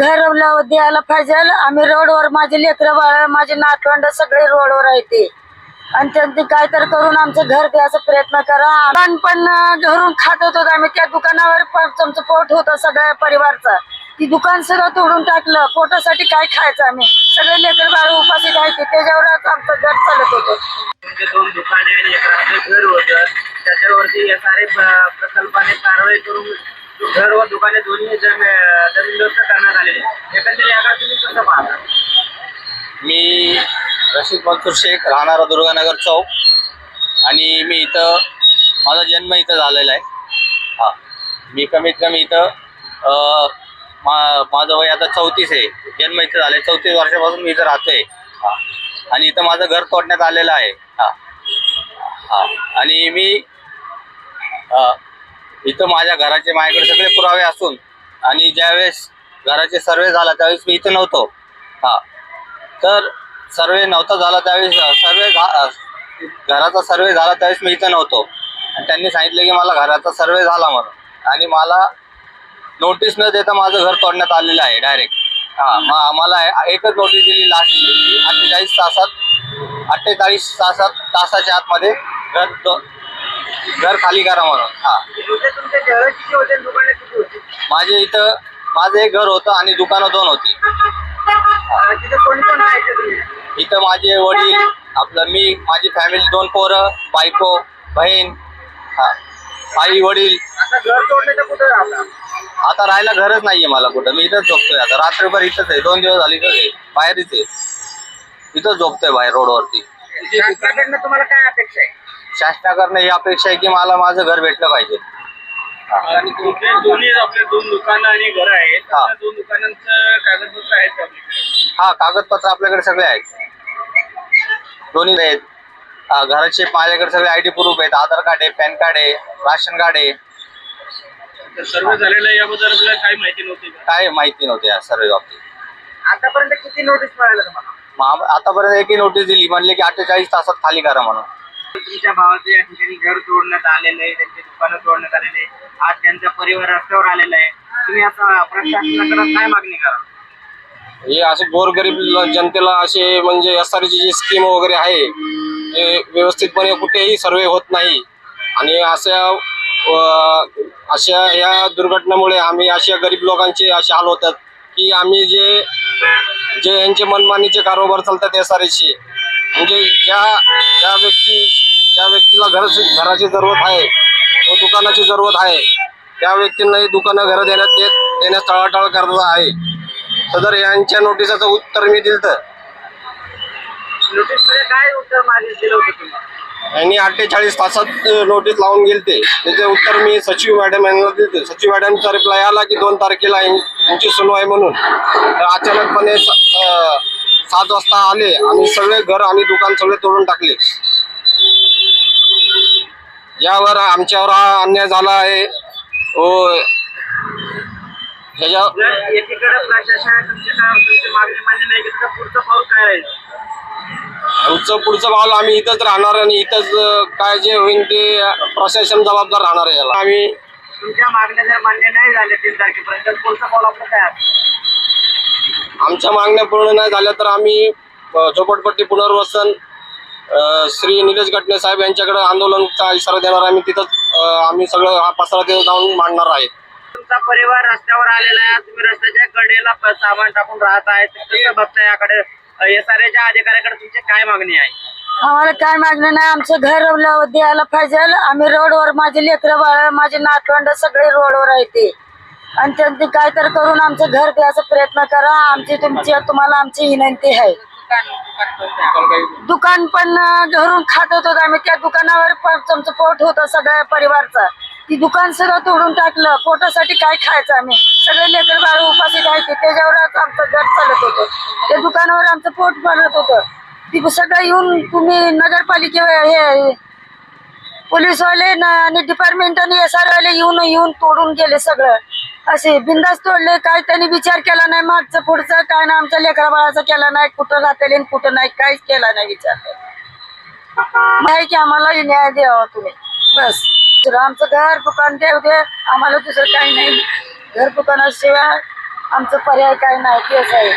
घर द्यायला पाहिजे. आम्ही रोडवर माझे लेकरं बाळ माझे नातवंड सगळे रोडवर आहे ते. आणि त्यांनी काय तर करून आमचं घर द्यायचा प्रयत्न करा. आपण पण घरून खात होतो आम्ही. त्या दुकानावर पण पोट होतं सगळ्या परिवारचा. ती दुकान सगळं तोडून टाकलं. पोटासाठी काय खायचं आम्ही? सगळे लेकर बाळ उपाशी खायचे त्याच्यावरच आमचं घर चालत होतं. म्हणजे दोन दुकाने घर होतं. त्याच्यावरती प्रकल्पाने कारवाई करून घर व दुकाने दोन्ही जमीनदोस्त करण्यात आलेले एकंदरीत याकडे तुम्ही कसं पाहता? मी रशीद मंसूर शेख राहणारा दुर्गानगर चौक. आणि मी इथं माझा जन्म इथं झालेला आहे. हां. मी कमीत कमी इथं मा माझं वय आता चौतीस आहे. जन्म इथं झालं. आहे चौतीस वर्षापासून मी इथं राहतो आहे हां. आणि इथं माझं घर तोडण्यात आलेलं आहे. हां. हां. आणि मी इथं माझ्या घराचे माझ्याकडे सगळे पुरावे असून आणि ज्यावेळेस घराचे सर्वे झाला त्यावेळेस मी इथं नव्हतो. हां. तर सर्वे नव्हता झाला त्यावेळेस सर्वे घराचा सर्वे झाला त्यावेळेस मी इथं नव्हतो. आणि त्यांनी सांगितलं की मला घराचा सर्वे झाला म्हणून. आणि मला नोटीस न देता माझं घर तोडण्यात आलेलं आहे डायरेक्ट हां मग आम्हाला एकच नोटीस दिली लास्ट अठ्ठेचाळीस तासात अठ्ठेचाळीस तासात तासाच्या आतमध्ये घर घर खाली करा म्हणून. हा. माझे इथं माझं एक घर होतं आणि दुकानं दोन होती. इथं माझे वडील आपलं मी माझी फॅमिली दोन पोरं बायको बहीण हा. आई वडील. आता राहायला घरच नाहीये मला कुठं. मी इथंच झोपतोय आता. रात्रभर इथंच आहे. दोन दिवस झाले इथंच आहे. बाहेरच आहे. इथंच झोपतोय बाहेर रोडवरती. तुम्हाला काय अपेक्षा आहे? शासनाकडनं ही अपेक्षा आहे की मला माझं घर भेटलं पाहिजे. आणि तुमचे दोन्ही आपले दोन दुकानं आणि घर आहेत हा. त्या दोन दुकानांचं कागदपत्र आहेत का आपल्याकडे? हा कागदपत्र आपल्याकडे सगळे आहेत. दोन्ही आहेत. हा, घराचे माझ्याकडे सगळे आय डी प्रूफ आहेत आधार कार्ड आहे पॅन कार्ड आहे राशन कार्ड आहे. तर सर्व झालेलं आहे याबद्दल आपल्याला काही माहिती नव्हती का? काय माहिती नव्हती या सर्व बाबतीत. आतापर्यंत किती नोटीस मिळाल्या तुम्हाला? मग आम- आतापर्यंत एकही नोटीस दिली म्हणले की अठ्ठेचाळीस तासात खाली करा म्हणून. तुमच्या भावाचं या ठिकाणी घर तोडण्यात आलेलं आहे त्यांचे दुकानं तोडण्यात आलेले आहे आज त्यांचा परिवार रस्त्यावर आलेला आहे. तुम्ही असं प्रशासनाकडे काय मागणी करा हे असे गोरगरीब जनतेला असे म्हणजे एस आर जी स्कीम वगैरे आहे ते व्यवस्थितपणे कुठेही सर्वे होत नाही. आणि अशा अशा या दुर्घटनेमुळे आम्ही अशा गरीब लोकांचे असे हाल होतात की आम्ही जे जे यांचे मनमानीचे कारोबार चालतात एस आर म्हणजे ज्या ज्या व्यक्ती ज्या व्यक्तीला घराची घराची जरूरत आहे व दुकानाची जरूरत आहे त्या व्यक्तींना ही दुकानं घरं देण्यात येत देण्यास टाळाटाळ करत आहे. सदर यांच्या नोटिसाचं उत्तर मी दिलं तर नोटीसमध्ये काय उत्तर दिलं होतं तुम्ही? यांनी अठ्ठेचाळीस तासात नोटीस लावून गेलते. त्याचे उत्तर मी सचिव मॅडम यांना दिलते. सचिव मॅडमचा रिप्लाय आला की दोन तारखेला यांची सुनवाई म्हणून. तर अचानकपणे सात वाजता आले आणि सगळे घर आणि दुकान सगळे तोडून टाकले. यावर आमच्यावर हा अन्याय झाला आहे. व ह्याच्या राहील आमचं पुढचं पाऊल आम्ही इथंच राहणार आणि इथंच काय जे होईल ते प्रशासन जबाबदार राहणार आहे याला. आम्ही तुमच्या मागण्या जर मान्य नाही झाल्या तीन तारखेपर्यंत तर पुढचं पाऊल आपलं काय? आमच्या मागण्या पूर्ण नाही झाल्या तर आम्ही झोपडपट्टी पुनर्वसन श्री निलेश गटणे साहेब यांच्याकडे आंदोलनचा इशारा देणार आम्ही तिथंच अ, आम्ही सगळं हा पसरा तिथं जाऊन मांडणार आहे. तुमचा परिवार रस्त्यावर आलेला आहे. तुम्ही रस्त्याच्या कडेला सामान टाकून राहत आहे. कसं बघताय याकडे एस आर एच्या अधिकाऱ्याकडे तुमची काय मागणी आहे? आम्हाला काय मागणं नाही. आमचं घर द्यायला पाहिजे. आम्ही रोडवर माझे लेकरं बाळ माझे नातवंड सगळे रोडवर आहे ते. आणि त्यांनी काय तर करून आमचं घर द्यायचा प्रयत्न करा. आमची तुमची तुम्हाला आमची विनंती आहे. दुकान पण घरून खात होतो आम्ही. त्या दुकानावर पोट होतं सगळ्या परिवारचा. ती दुकान सगळं तोडून टाकलं. पोटासाठी काय खायचं आम्ही? सगळे लेकर बाळ उपाशी खायचे त्याच्यावरच आमचं घर चालत होतं. त्या दुकानावर आमचं पोट भरत होतं. ती सगळं येऊन तुम्ही नगरपालिके हे पोलीसवाले न- आणि डिपार्टमेंट आणि एस आर वाले येऊन येऊन तोडून गेले सगळं. असे बिंदास तोडले काय त्यांनी विचार केला नाही मागचं पुढचं काय ना आमच्या लेकरा बाळाचा केला नाही कुठं राहतेल आणि कुठं नाही काहीच केला नाही विचार. नाही की आम्हाला न्याय द्यावा तुम्ही. बस. आमचं घर दुकान देव दे आम्हाला दुसरं काही नाही. घर दुकानाशिवाय आमचं पर्याय काय नाही तेच आहे.